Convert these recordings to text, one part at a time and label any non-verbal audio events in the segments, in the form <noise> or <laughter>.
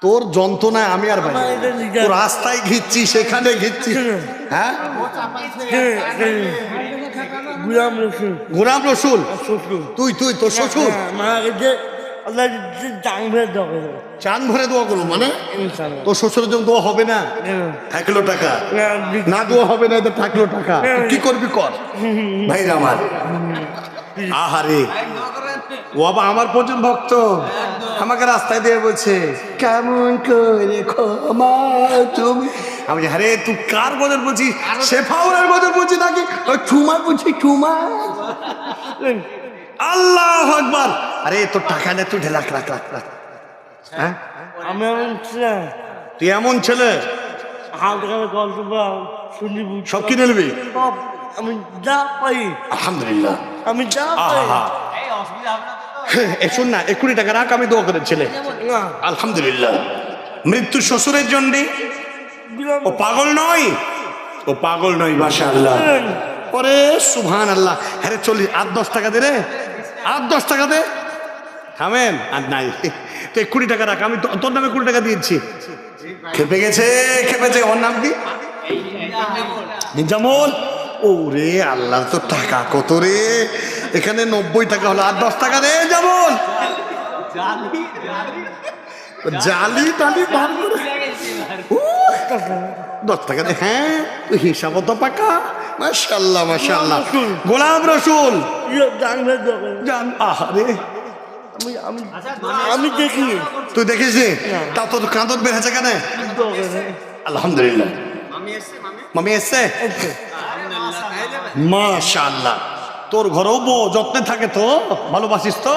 তোর যন্ত্রণায় আমি আর তোর রাস্তায় ঘিরছি সেখানে ঘিরছি। হ্যাঁ? গুলাম রসুল। শ্বশুর। তুই তুই তোর শ্বশুর? হ্যাঁ, দখল চান ভরে দোয়া করব মানে? তোর শ্বশুরের জন্য দোয়া হবে না? হ্যাঁ। থাকল টাকা। না, দোয়া হবে না থাকল টাকা। হ্যাঁ। কি করবি কর? ভাই আমার। আহারে। ও বাবা আমার প্রচুর ভক্ত। আমাকে রাস্তায় দিয়ে বলছে কেমন করে ক্ষমা তুমি? আমি আরে তুই কার বদল বলছিস শেফাউলের বদল বলছি নাকি? ওই ঠুমা বলছি ঠুমা। আল্লাহ আকবার। আরে তোর টাকা নে তুই ঢেলাক রাখ রাখ রাখ হ্যাঁ? আমি এমন ছিলাম তুই এমন ছেলে? সব কিনে নিবি? আমি যা পাই। আলহামদুলিল্লাহ। আমি যা পাই। <laughs> শোন না একুড়ি টাকা রাখ আমি দোয়া করে ছেলে আলহামদুলিল্লাহ। মৃত্যু শ্বশুরের জন্য? ও পাগল নয়? ও পাগল নয় বাসা আল্লাহ ওরে সুভান আল্লাহ হ্যাঁ চল্লিশ আট দশ টাকা দে রে। আট দশ টাকা দে। থামেন আর নাই। <laughs> তো কুড়ি টাকা রাখ আমি তো- তোর নামে কুড়ি টাকা দিয়েছি। খেপে গেছে খেপেছে। ওর নাম কি? নিজামল। ও রে আল্লাহ তো টাকা কত রে? এখানে নব্বই টাকা হলো আর দশ টাকা রে যেমন। জালি টালি বার করে। দশ টাকা দে হ্যাঁ তুই হিসাবও তো পাকা। মাশাল্লাহ মাশাল্লাহ গোলাম রসুল। ইয়ে আহারে। আমি আমি আমি দেখি। তুই দেখিস নি? তা তোর কাঁদত বের হয়েছে কেন? আলহামদুলিল্লাহ। মামি এসছে মাশাল্লাহ তোর ঘরেও বউ যত্নে থাকে তো? ভালোবাসিস তো?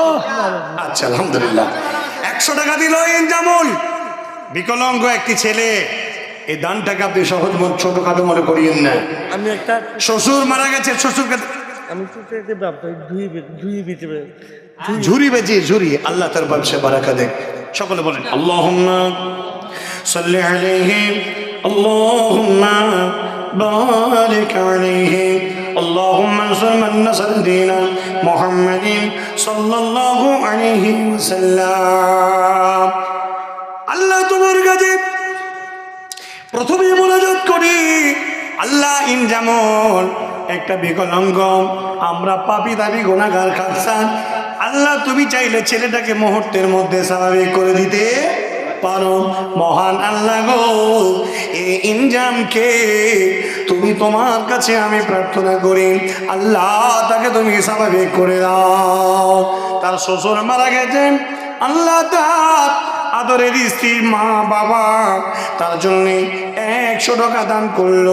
আচ্ছা আলহামদুলিল্লাহ। একশো টাকা দিল ইনজামুল। বিকলাঙ্গ একটি ছেলে এই দানটাকে আপনি সহজ মন ছোটখাটো মনে করিয়েন না। আমি একটা শ্বশুর মারা গেছে শ্বশুরকে আমি ছোট ঝুরি বেজি ঝুরি আল্লাহ তার ব্যবসা বারাকা দেখ। সকলে বলেন আল্লাহুম্মা সাল্লি আলাইহি আল্লাহুম্মা বারিক আলাইহি اللهم انصر من نصر دين محمد صلى الله عليه وسلم আল্লাহ তোমার কাছে প্রথমে মোনাজাত করি আল্লাহ ইন যেমন একটা বিকলাঙ্গ আমরা পাপি দাবি গোনাগার খাচ্ছান আল্লাহ তুমি চাইলে ছেলেটাকে মুহূর্তের মধ্যে স্বাভাবিক করে দিতে পারো, মহান আল্লাহ গো। এই ইনজামকে তুমি তোমার কাছে আমি প্রার্থনা করি। আল্লাহ তাকে তুমি স্বাভাবিক করে দাও। তার শ্বশুর মারা গেছেন। আল্লাহ তার আদরের স্ত্রী মা বাবা তার জন্য একশো টাকা দান করল।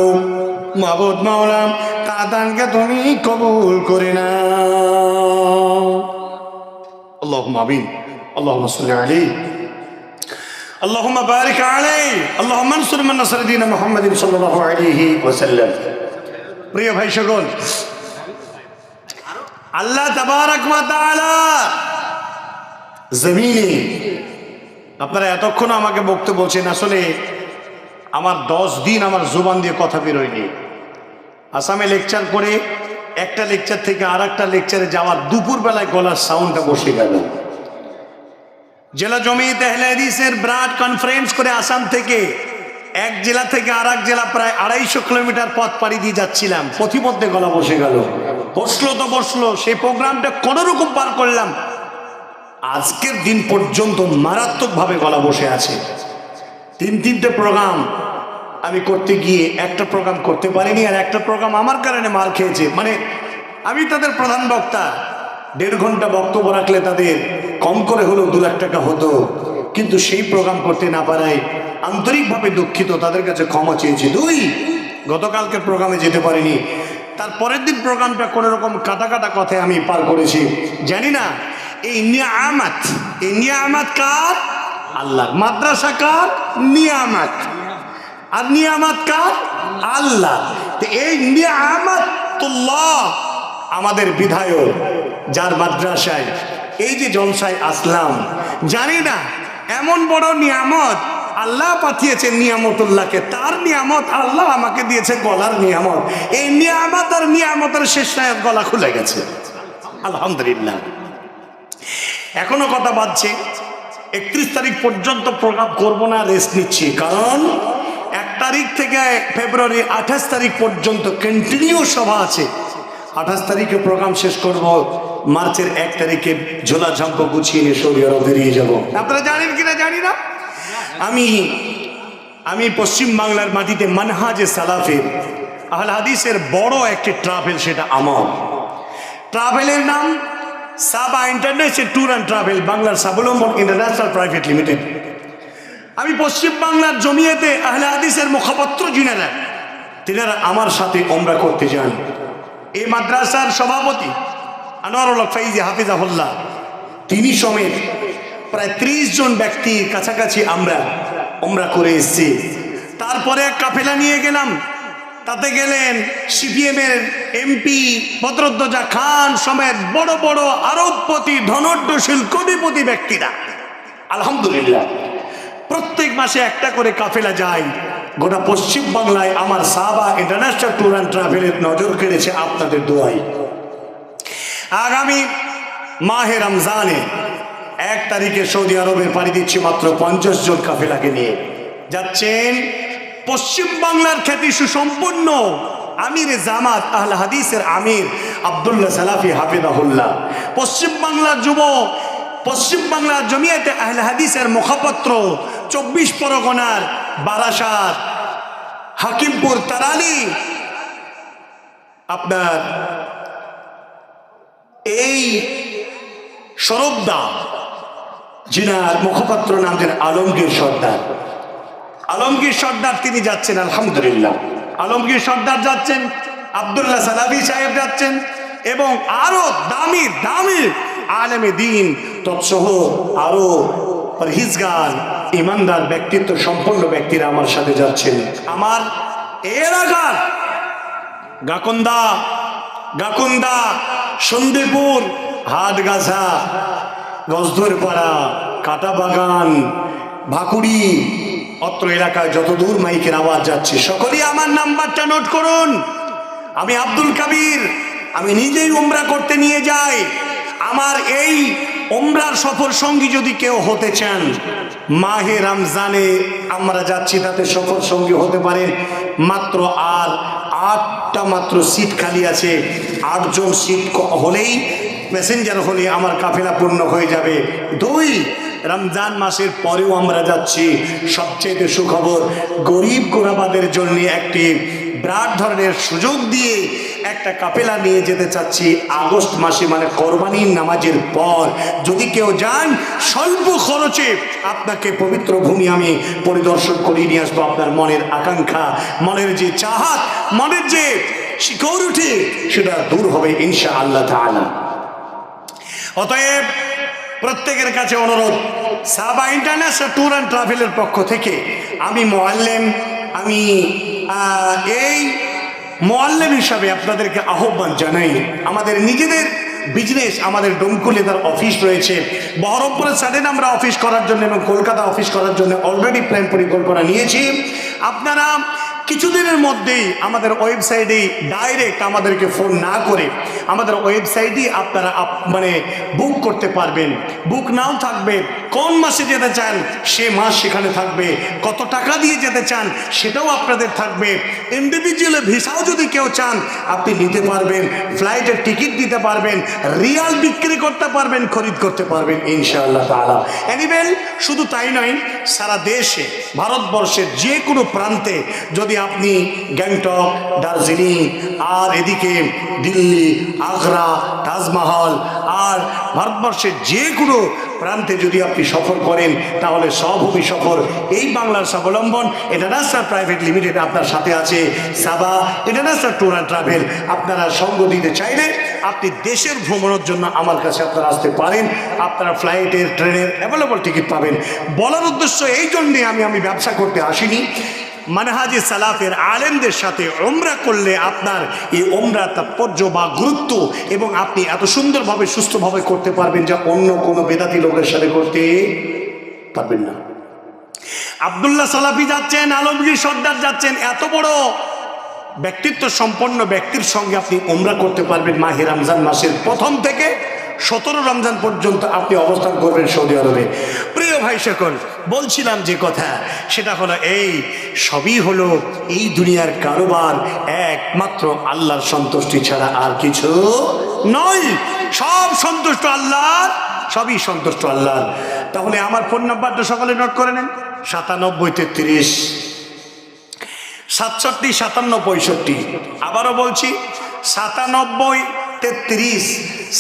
মাবুদ মাওলা তা দানকে তুমি কবুল করে না আল্লাহ মাবিন আল্লাহ আলী اللهم بارك عليه اللهم انصر من نصر دين محمد صلى الله عليه وسلم প্রিয় ভাই সকল আল্লাহ তাবারাক ওয়া তাআলা জমিনে আপনারা এতক্ষণ আমাকে বক্তব্য বলছেন আসলে আমার দশ দিন আমার জোবান দিয়ে কথা বেরোয়নি আসামে লেকচার করে একটা লেকচার থেকে আর একটা লেকচারে যাওয়ার দুপুরবেলায় গলার সাউন্ডটা বসে গেল জেলা জমিয়ত আহলে হাদিসের ব্রাড কনফারেন্স করে আসাম থেকে এক জেলা থেকে আর জেলা প্রায় আড়াইশো কিলোমিটার পথ পাড়ি দিয়ে যাচ্ছিলাম। পথিমধ্যে গলা বসে গেল। বসল তো বসল, সেই প্রোগ্রামটা কোনো রকম পার করলাম। আজকের দিন পর্যন্ত মারাত্মকভাবে গলা বসে আছে। তিন তিনটে প্রোগ্রাম আমি করতে গিয়ে একটা প্রোগ্রাম করতে পারিনি আর একটা প্রোগ্রাম আমার কারণে মার খেয়েছে। মানে আমি তাদের প্রধান বক্তা। দেড় ঘণ্টা বক্তব্য রাখলে তাদের কম করে হলেও দু লাখ টাকা হতো। কিন্তু সেই প্রোগ্রাম করতে না পারায় আন্তরিকভাবে দুঃখিত, তাদের কাছে ক্ষমা চেয়েছি। দুই গতকালকে প্রোগ্রামে যেতে পারিনি। তার পরের দিন প্রোগ্রামটা কোনো রকম কাটা কাটা কথায় আমি পার করেছি। জানি না, এই নিয়ামাত এই নিয়ামাত কার? আল্লাহ মাদ্রাসা কার? নিয়ামাত। আর নিয়ামাত কার? আল্লাহ এই নিয়ামাতুল্লাহ আমাদের বিধায়ক যার মাদ্রাসায়। এই যে জলসায় আসলাম, জানি না, এমন বড় নিয়ামত আল্লাহ পাঠিয়েছে নিয়ামতুল্লাহকে, তার নিয়ামত আল্লাহ আমাকে দিয়েছে গলার নিয়ামত। এই নিয়ামত আর নিয়ামতের শেষ নায়ক গলা খুলে গেছে। আলহামদুলিল্লাহ। এখনও কথা বাজছে একত্রিশ তারিখ পর্যন্ত প্রোগ্রাম করব না রেস্ট নিচ্ছি, কারণ এক তারিখ থেকে ফেব্রুয়ারি আঠাশ তারিখ পর্যন্ত কন্টিনিউ সভা আছে। আঠাশ তারিখে প্রোগ্রাম শেষ করব। মার্চের এক তারিখে ঝোলা ঝাম্প গুছিয়ে নিয়ে সৌদি আরব বেরিয়ে যাব। আপনারা জানেন কিনা? জানি না। আমি আমি পশ্চিম বাংলার মাটিতে মানহাজে সালাফের আহল হাদিসের বড় একটি ট্রাভেল সেটা আমার ট্রাভেলের নাম Saba international tour and travel বাংলার স্বাবলম্বন ইন্টারন্যাশনাল প্রাইভেট লিমিটেড। আমি পশ্চিম বাংলার জমিয়েতে আহলে হাদিসের মুখপাত্র যিনারা তিনারা আমার সাথে ওমরা করতে যান। এই মাদ্রাসার সভাপতি আনোয়ারুল হক ফাইজি, হাফিজাহুল্লাহ, তিনি সমেত প্রায় ত্রিশ জন ব্যক্তির কাছাকাছি আমরা ওমরা করে এসেছি। তারপরে এক কাফেলা নিয়ে গেলাম। তাতে গেলেন সিপিএম এর এমপি বদরুদ্দোজা খান সমেত বড় বড় আরবপতি ধনড্যশীল কোটিপতি ব্যক্তিরা। আলহামদুলিল্লাহ। প্রত্যেক মাসে একটা করে কাফেলা যায়। গোটা পশ্চিম বাংলায় আমার সাবা ইন্টারন্যাশনাল ট্যুর অ্যান্ড ট্রাভেলের নজর কেড়েছে আপনাদের দোয়াই আগামী মাহে রমজানে এক তারিখে সৌদি আরবে পাড়ি দিচ্ছি মাত্র পঞ্চাশ জন কাফেলাকে নিয়ে। যাচ্ছেন পশ্চিম বাংলার খ্যাতি সুসম্পন্ন আমির জামাত আহল হাদিসের আমির আবদুল্লাহ সালাফি হাফিদাহুল্লাহ পশ্চিম বাংলার যুব পশ্চিম বাংলার জমিয়াতে আহল হাদিসের মুখপত্র চব্বিশ পরগনার বারাসাত, হাকিমপুর তারালি। আপনার এই সরবদা যিনার মুখপাত্র নাম যেন আলমগীর সর্দার। আলমগীর সর্দার তিনি যাচ্ছেন, আলহামদুলিল্লাহ। আলমগীর সর্দার যাচ্ছেন, আবদুল্লাহ সালাবি সাহেব যাচ্ছেন এবং আরও দামি দামি আলেমে দিন তৎসহ আরও পরহিজগার, ইমানদার ব্যক্তিত্ব, সম্পন্ন ব্যক্তিরা আমার সাথে যাচ্ছেন। আমার এলাকার গাকুন্দা গাকুন্দা সন্দেপুর হাটগাছা গজদরপাড়া কাটা বাগান ভাকুড়ি, অত্র এলাকায় যত দূর মাইকের আওয়াজ যাচ্ছে, সকলেই আমার নাম্বারটা নোট করুন। আমি আব্দুল কাবির, আমি নিজেই উমরা করতে নিয়ে যাই। আমার এই উমরার সফর সঙ্গী যদি কেউ হতে চান মাহে রমজানে আমরা যাচ্ছি, তাতে সফর সঙ্গী হতে পারে মাত্র আর আটটা মাত্র সিট খালি আছে। আটজন সিট হলেই প্যাসেঞ্জার হলে আমার কাফেলা পূর্ণ হয়ে যাবে। দুই, রমজান মাসের পরেও আমরা যাচ্ছি। সবচেয়ে সুখবর, গরিব গোরাবাদের জন্য একটি বিরাট ধরনের সুযোগ দিয়ে একটা কাপেলা নিয়ে যেতে চাচ্ছি আগস্ট মাসে মানে কোরবানির নামাজের পর। যদি কেউ যান, স্বল্প খরচে আপনাকে পবিত্র ভূমি আমি পরিদর্শন করিয়ে নিয়ে আসব আপনার মনের আকাঙ্ক্ষা, মনের যে চাহাত, মনের যে সিকিউরিটি সেটা দূর হবে ইনশা আল্লাহ অতএব প্রত্যেকের কাছে অনুরোধ, সাবা ইন্টারন্যাশনাল ট্যুর অ্যান্ড ট্রাভেলের পক্ষ থেকে আমি মোয়াল্লেম, আমি এই মোয়াল্লেম হিসাবে আপনাদেরকে আহ্বান জানাই। আমাদের নিজেদের বিজনেস আমাদের ডোমকুলে তার অফিস রয়েছে। বহরমপুরের সাইডে আমরা অফিস করার জন্য এবং কলকাতা অফিস করার জন্য অলরেডি প্ল্যান পরিকল্পনা নিয়েছি। আপনারা কিছুদিনের মধ্যেই আমাদের ওয়েবসাইটে ডাইরেক্ট আমাদেরকে ফোন না করে আমাদের ওয়েবসাইটই আপনারা মানে বুক করতে পারবেন। বুক নাও থাকবে কোন মাসে যেতে চান, সে মাস সেখানে থাকবে। কত টাকা দিয়ে যেতে চান, সেটাও আপনাদের থাকবে। ইন্ডিভিজুয়াল ভিসাও যদি কেউ চান, আপনি নিতে পারবেন ফ্লাইটের টিকিট দিতে পারবেন রিয়াল বিক্রি করতে পারবেন, খরিদ করতে পারবেন, ইনশাআল্লাহ তাআলা। এনিওয়েল শুধু তাই নয়, সারা দেশে, ভারতবর্ষের যে কোনো প্রান্তে, যদি আপনি গ্যাংটক, দার্জিলিং, আর এদিকে দিল্লি, আগ্রা, তাজমহল আর ভারতবর্ষের যে কোনো প্রান্তে যদি আপনি সফর করেন, তাহলে সভূমি সফর এই বাংলার স্বাবলম্বন। ইন্টারন্যাশনাল প্রাইভেট লিমিটেড আপনার সাথে আছে, Saba. International tour and travel আপনারা সঙ্গ দিতে চাইলে আপনি দেশের ভ্রমণের জন্য আমার কাছে আপনারা আসতে পারেন। আপনারা ফ্লাইটের, ট্রেনের অ্যাভেলেবল টিকিট পাবেন। বলার উদ্দেশ্য এই জন্যে আমি আমি ব্যবসা করতে আসিনি। মানহাজি সালাফের আলেমদের সাথে ওমরা করলে আপনার এই ওমরা তাৎপর্য বা গুরুত্ব এবং আপনি এত সুন্দরভাবে, সুস্থভাবে করতে পারবেন যা অন্য কোনো বেদাতি লোকের সাথে করতে পারবেন না। আবদুল্লাহ সালাফি যাচ্ছেন, আলমগীর সর্দার যাচ্ছেন, এত বড় ব্যক্তিত্ব সম্পন্ন ব্যক্তির সঙ্গে আপনি ওমরা করতে পারবেন মাহে রমজান মাসের প্রথম থেকে। সতেরো রমজান পর্যন্ত আপনি অবস্থান করবেন সৌদি আরবে। প্রিয় ভাই সকল, বলছিলাম যে কথা, সেটা হলো এই, সবই হলো এই দুনিয়ার কারোবার একমাত্র আল্লাহর সন্তুষ্টি ছাড়া আর কিছু নয়। সব সন্তুষ্ট আল্লাহর, সবই সন্তুষ্ট আল্লাহর। তাহলে আমার ফোন নাম্বারটা সকালে নোট করে নেন। সাতানব্বই তেত্রিশ, সাতষট্টি, সাতান্ন, পঁয়ষট্টি। আবারও বলছি, সাতানব্বই তেত্রিশ,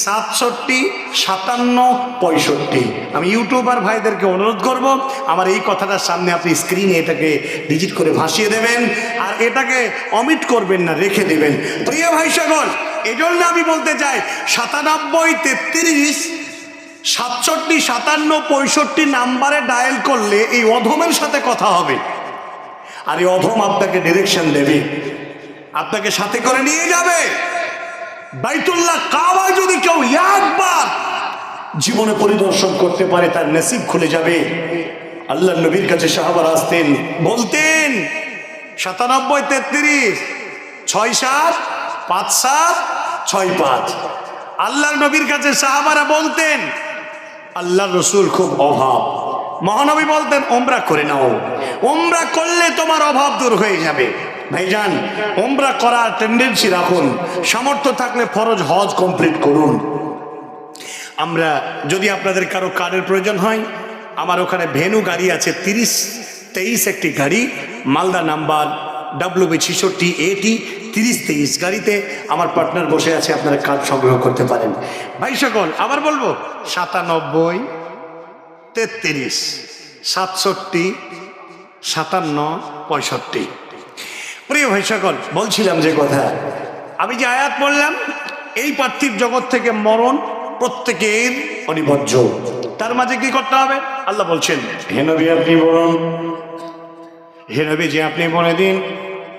সাতষট্টি, সাতান্ন, পঁয়ষট্টি। আমি ইউটিউবার ভাইদেরকে অনুরোধ করব, আমার এই কথাটার সামনে আপনি স্ক্রিনে এটাকে ডিজিট করে ভাসিয়ে দেবেন আর এটাকে অমিট করবেন না, রেখে দেবেন। প্রিয় ভাই সকল এই জন্য আমি বলতে চাই, সাতানব্বই, তেত্রিশ, সাতষট্টি, সাতান্ন, পঁয়ষট্টি নাম্বারে ডায়াল করলে এই অধমের সাথে কথা হবে। আর এই অধম আপনাকে ডিরেকশন দেবে। আপনাকে সাথে করে নিয়ে যাবে। বাইতুল্লাহ কাবা যদি কেউ একবার জীবনে পরিদর্শন করতে পারে, তার নসিব খুলে যাবে। আল্লাহ নবীর কাছে সাহাবার আসতেন, বলতেন, সাতানব্বই তেত্রিশ, ছয় সাত, পাঁচ সাত, ছয় পাঁচ। আল্লাহ নবীর কাছে সাহাবারা বলতেন আল্লাহ রসুল খুব অভাব। মহানবী বলতেন ওমরা করে নাও। ওমরা করলে তোমার অভাব দূর হয়ে যাবে। ভাইজান ওমরা করার টেন্ডেন্সি রাখুন। সামর্থ্য থাকলে ফরজ হজ কমপ্লিট করুন। আমরা, যদি আপনাদের কারও কার্ডের প্রয়োজন হয়, আমার ওখানে ভেনু গাড়ি আছে, তিরিশ, তেইশ একটি গাড়ি, মালদা নাম্বার ডাব্লিউ বি ছিষট্টি এটি তিরিশ, তেইশ গাড়িতে আমার পার্টনার বসে আছে, আপনারা কার্ড সংগ্রহ করতে পারেন। ভাই সকল, আবার বলব, সাতানব্বই, তেত্রিশ, সাতষট্টি, সাতান্ন, পঁয়ষট্টি। প্রিয় ভাই সকল বলছিলাম যে কথা আমি যে আয়াত বললাম এই পার্থিব জগৎ থেকে মরণ প্রত্যেকের অনিবার্য। তার মাঝে কি করতে হবে? আল্লাহ বলছেন হে নবী আপনি বলুন। হে নবী যে আপনি বলে দিন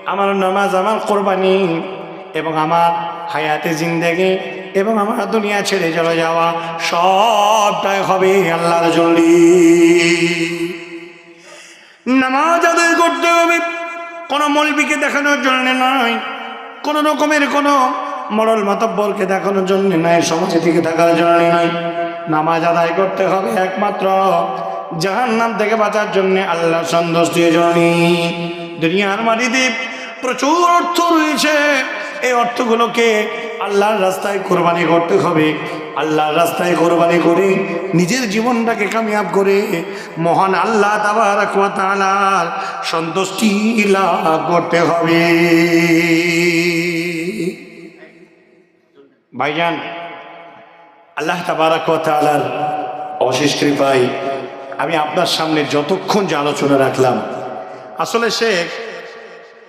আমার নামাজ আমার কোরবানি এবং আমার হায়াতে জিন্দেগি এবং আমার দুনিয়া ছেড়ে চলে যাওয়া সবটাই হবে আল্লাহর জন্য। নামাজ আদায় করতে হবে। কোনো মলবিকে দেখানোর জন্য নয়, কোনো রকমের কোনো মরল মাতব্বরকে দেখানোর জন্য নয় সমাজে থেকে থাকার জন্য নয়। নামাজ আদায় করতে হবে একমাত্র জাহান নাম থেকে বাঁচার জন্য আল্লাহ সন্তুষ্টির জন্য। দুনিয়ার মাটিতে প্রচুর অর্থ রয়েছে, এই অর্থগুলোকে আল্লাহর রাস্তায় কোরবানি করতে হবে। আল্লাহর রাস্তায় কোরবানি করে, নিজের জীবনটাকে কামিয়াব করে, মহান আল্লাহ তাবার সন্তুষ্টি লাভ করতে হবে। ভাইজান, আল্লাহ তাবারাকালার অশেষ কৃপায় আমি আপনার সামনে যতক্ষণ যে আলোচনা রাখলাম, আসলে শেখ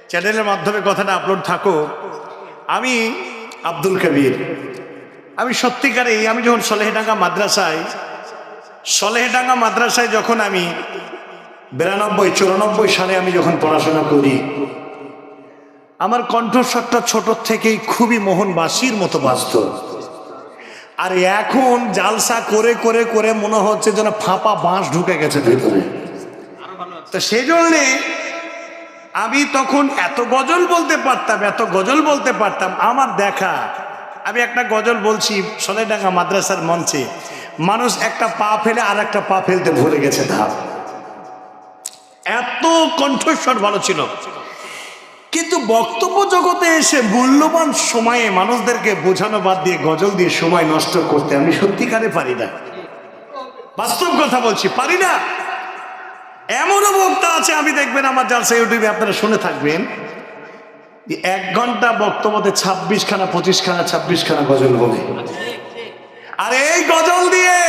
চ্যানেলের মাধ্যমে কথাটা আপলোড থাকুক, আমি আব্দুল কবির। আমি সত্যিকারেই আমি যখন সলেহডাঙ্গা মাদ্রাসায় সলেহডাঙ্গা মাদ্রাসায় যখন আমি বিরানব্বই, চুরানব্বই সালে আমি যখন পড়াশোনা করি, আমার কণ্ঠস্বরটা ছোট থেকেই খুবই মোহনবাসীর মতো বাঁচত আর এখন জালসা করে করে করে মনে হচ্ছে যেন ফাঁপা বাঁশ ঢুকে গেছে ভেতরে। তো সেই জন্যে আমি তখন এত গজল বলতে পারতাম, এত গজল বলতে পারতাম, আমার দেখা আমি একটা গজল বলছি, সোনাইডাঙ্গা মাদ্রাসার মঞ্চে। মানুষ একটা পা ফেলে আর একটা পা ফেলতে ভুলে গেছে ধাপ এত কণ্ঠস্বর ভালো ছিল। কিন্তু বক্তব্য জগতে এসে মূল্যবান সময়ে মানুষদেরকে বোঝানো বাদ দিয়ে গজল দিয়ে সময় নষ্ট করতে আমি সত্যিকারে পারি না। বাস্তব কথা বলছি, পারি না। এমনও বক্তা আছে, আমি দেখবেন আমার জালসা ইউটিউবে আপনারা শুনে থাকবেন। এক ঘণ্টা বক্তব্যতে খানা ছাব্বিশ খানা গজল বলে। আর এই গজল দিয়ে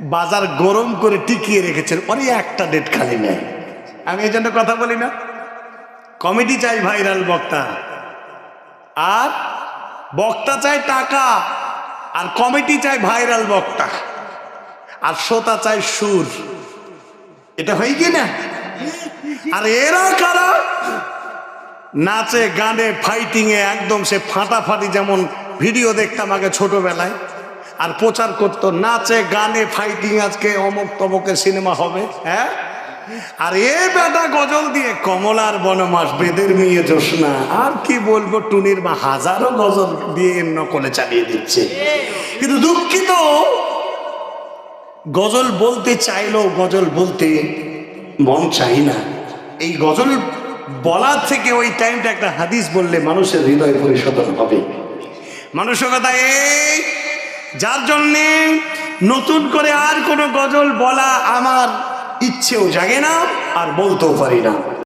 বাজার গরম করে টিকিয়ে রেখেছেন অরে একটা ডেট খালি নেয় আমি এই জন্য কথা বলি না। কমেডি চাই ভাইরাল বক্তা। আর বক্তা চাই টাকা, আর কমেডি চাই ভাইরাল বক্তা। আর শ্রোতা চাই সুর। এটা হয় কি না? আর এরা কারা? নাচে, গানে ফাইটিং এ একদম সে ফাটাফাটি যেমন ভিডিও দেখতাম আগে ছোটবেলায়। আর প্রচার করতো, নাচে, গানে ফাইটিং আজকে অমুক তমকের সিনেমা হবে হ্যাঁ? আর এ বেটা গজল দিয়ে কমলার বনমাস, বেদের মেয়ে জোসনা আর কি বলব, টুনির মা হাজারো গজল দিয়ে নকলে চালিয়ে দিচ্ছে। কিন্তু দুঃখিত, গজল বলতে চাইলেও গজল বলতে মন চাই না। এই গজল বলার থেকে ওই টাইমটা একটা হাদিস বললে মানুষের হৃদয় পরিশোধন হবে। মানসিকতা এই। যার জন্যে নতুন করে আর কোনো গজল বলা আমার ইচ্ছেও জাগে না, আর বলতেও পারি না।